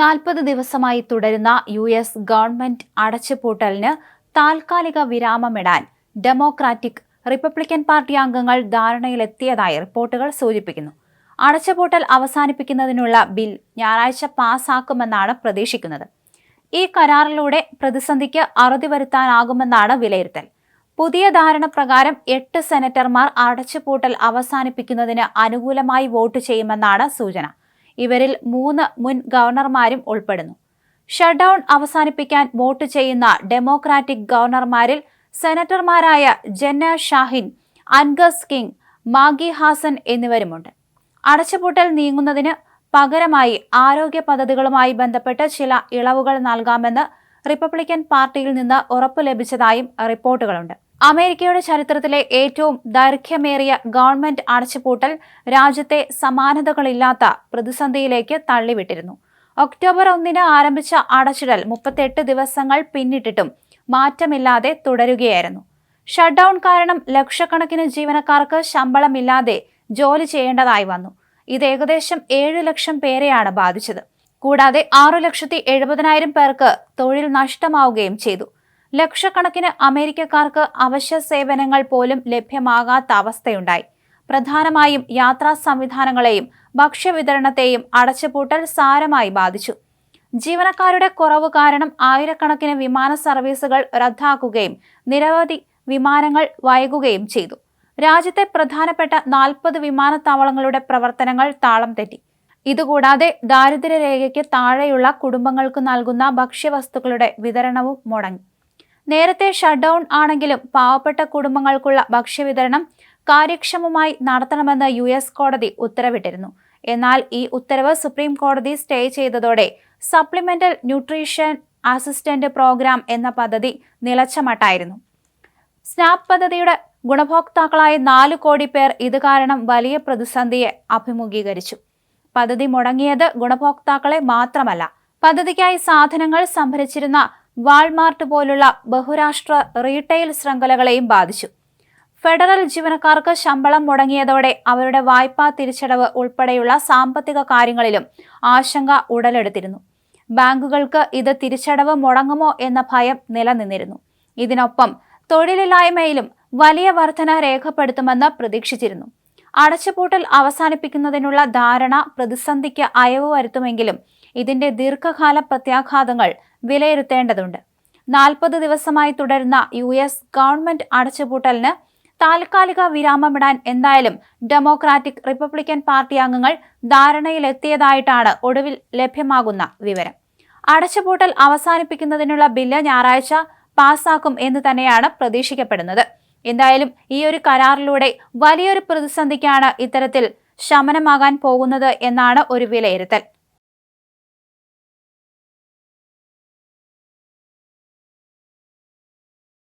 നാൽപ്പത് ദിവസമായി തുടരുന്ന യു എസ് ഗവൺമെന്റ് അടച്ചുപൂട്ടലിന് താൽക്കാലിക വിരാമമിടാൻ ഡെമോക്രാറ്റിക് റിപ്പബ്ലിക്കൻ പാർട്ടി അംഗങ്ങൾ ധാരണയിലെത്തിയതായി റിപ്പോർട്ടുകൾ സൂചിപ്പിക്കുന്നു. അടച്ചുപൂട്ടൽ അവസാനിപ്പിക്കുന്നതിനുള്ള ബിൽ ഞായറാഴ്ച പാസാക്കുമെന്നാണ് പ്രതീക്ഷിക്കുന്നത്. ഈ കരാറിലൂടെ പ്രതിസന്ധിക്ക് അറുതി വരുത്താനാകുമെന്നാണ് വിലയിരുത്തൽ. പുതിയ ധാരണ പ്രകാരം എട്ട് സെനറ്റർമാർ അടച്ചുപൂട്ടൽ അവസാനിപ്പിക്കുന്നതിന് അനുകൂലമായി വോട്ട് ചെയ്യുമെന്നാണ് സൂചന. ഇവരിൽ മൂന്ന് മുൻ ഗവർണർമാരും ഉൾപ്പെടുന്നു. ഷട്ട്ഡൌൺ അവസാനിപ്പിക്കാൻ വോട്ട് ചെയ്യുന്ന ഡെമോക്രാറ്റിക് ഗവർണർമാരിൽ സെനറ്റർമാരായ Jeanne Shaheen Angus King Maggie Hassan എന്നിവരുമുണ്ട്. അടച്ചുപൂട്ടൽ നീങ്ങുന്നതിന് പകരമായി ആരോഗ്യ പദ്ധതികളുമായി ബന്ധപ്പെട്ട് ചില ഇളവുകൾ നൽകാമെന്ന് റിപ്പബ്ലിക്കൻ പാർട്ടിയിൽ നിന്ന് ഉറപ്പ് ലഭിച്ചതായും റിപ്പോർട്ടുകളുണ്ട്. അമേരിക്കയുടെ ചരിത്രത്തിലെ ഏറ്റവും ദൈർഘ്യമേറിയ ഗവൺമെന്റ് അടച്ചുപൂട്ടൽ രാജ്യത്തെ സമാനതകളില്ലാത്ത പ്രതിസന്ധിയിലേക്ക് തള്ളിവിട്ടിരുന്നു. ഒക്ടോബർ ഒന്നിന് ആരംഭിച്ച അടച്ചിടൽ മുപ്പത്തെട്ട് ദിവസങ്ങൾ പിന്നിട്ടിട്ടും മാറ്റമില്ലാതെ തുടരുകയായിരുന്നു. ഷട്ട്ഡൌൺ കാരണം ലക്ഷക്കണക്കിന് ജീവനക്കാർക്ക് ശമ്പളമില്ലാതെ ജോലി ചെയ്യേണ്ടതായി വന്നു. ഇത് ഏകദേശം ഏഴ് ലക്ഷം പേരെയാണ് ബാധിച്ചത്. കൂടാതെ ആറു ലക്ഷത്തി എഴുപതിനായിരം പേർക്ക് തൊഴിൽ നഷ്ടമാവുകയും ചെയ്തു. ലക്ഷക്കണക്കിന് അമേരിക്കക്കാർക്ക് അവശ്യ സേവനങ്ങൾ പോലും ലഭ്യമാകാത്ത അവസ്ഥയുണ്ടായി. പ്രധാനമായും യാത്രാ സംവിധാനങ്ങളെയും ഭക്ഷ്യവിതരണത്തെയും അടച്ചുപൂട്ടൽ സാരമായി ബാധിച്ചു. ജീവനക്കാരുടെ കുറവ് കാരണം ആയിരക്കണക്കിന് വിമാന സർവീസുകൾ റദ്ദാക്കുകയും നിരവധി വിമാനങ്ങൾ വൈകുകയും ചെയ്തു. രാജ്യത്തെ പ്രധാനപ്പെട്ട നാൽപ്പത് വിമാനത്താവളങ്ങളുടെ പ്രവർത്തനങ്ങൾ താളം തെറ്റി. ഇതുകൂടാതെ ദാരിദ്ര്യരേഖയ്ക്ക് താഴെയുള്ള കുടുംബങ്ങൾക്ക് നൽകുന്ന ഭക്ഷ്യവസ്തുക്കളുടെ വിതരണവും മുടങ്ങി. നേരത്തെ ഷട്ട്ഡൌൺ ആണെങ്കിലും പാവപ്പെട്ട കുടുംബങ്ങൾക്കുള്ള ഭക്ഷ്യവിതരണം കാര്യക്ഷമമായി നടത്തണമെന്ന് യു എസ് കോടതി ഉത്തരവിട്ടിരുന്നു. എന്നാൽ ഈ ഉത്തരവ് സുപ്രീം കോടതി സ്റ്റേ ചെയ്തതോടെ സപ്ലിമെന്റൽ ന്യൂട്രീഷൻ അസിസ്റ്റന്റ് പ്രോഗ്രാം എന്ന പദ്ധതി നിലച്ചമട്ടായിരുന്നു. സ്നാപ് പദ്ധതിയുടെ ഗുണഭോക്താക്കളായ നാല് കോടി പേർ ഇത് കാരണം വലിയ പ്രതിസന്ധിയെ അഭിമുഖീകരിച്ചു. പദ്ധതി മുടങ്ങിയത് ഗുണഭോക്താക്കളെ മാത്രമല്ല പദ്ധതിക്കായി സാധനങ്ങൾ സംഭരിച്ചിരുന്ന വാൾമാർട്ട് പോലുള്ള ബഹുരാഷ്ട്ര റീറ്റെയിൽ ശൃംഖലകളെയും ബാധിച്ചു. ഫെഡറൽ ജീവനക്കാർക്ക് ശമ്പളം മുടങ്ങിയതോടെ അവരുടെ വായ്പാ തിരിച്ചടവ് ഉൾപ്പെടെയുള്ള സാമ്പത്തിക കാര്യങ്ങളിലും ആശങ്ക ഉടലെടുത്തിരുന്നു. ബാങ്കുകൾക്ക് ഇത് തിരിച്ചടവ് മുടങ്ങുമോ എന്ന ഭയം നിലനിന്നിരുന്നു. ഇതിനൊപ്പം തൊഴിലില്ലായ്മയിലും വലിയ വർധന രേഖപ്പെടുത്തുമെന്ന് പ്രതീക്ഷിച്ചിരുന്നു. അടച്ചുപൂട്ടൽ അവസാനിപ്പിക്കുന്നതിനുള്ള ധാരണ പ്രതിസന്ധിക്ക് അയവ് വരുത്തുമെങ്കിലും ഇതിന്റെ ദീർഘകാല പ്രത്യാഘാതങ്ങൾ വിലയിരുത്തേണ്ടതുണ്ട്. നാൽപ്പത് ദിവസമായി തുടരുന്ന യു എസ് ഗവൺമെന്റ് അടച്ചുപൂട്ടലിന് താൽക്കാലിക വിരാമമിടാൻ എന്തായാലും ഡെമോക്രാറ്റിക് റിപ്പബ്ലിക്കൻ പാർട്ടി അംഗങ്ങൾ ധാരണയിലെത്തിയതായിട്ടാണ് ഒടുവിൽ ലഭ്യമാകുന്ന വിവരം. അടച്ചുപൂട്ടൽ അവസാനിപ്പിക്കുന്നതിനുള്ള ബില്ല് ഞായറാഴ്ച പാസാക്കും എന്ന് തന്നെയാണ് പ്രതീക്ഷിക്കപ്പെടുന്നത്. എന്തായാലും ഈ ഒരു കരാറിലൂടെ വലിയൊരു പ്രതിസന്ധിക്കാണ് ഇത്തരത്തിൽ ശമനമാകാൻ പോകുന്നത് എന്നാണ് ഒരു വിലയിരുത്തൽ.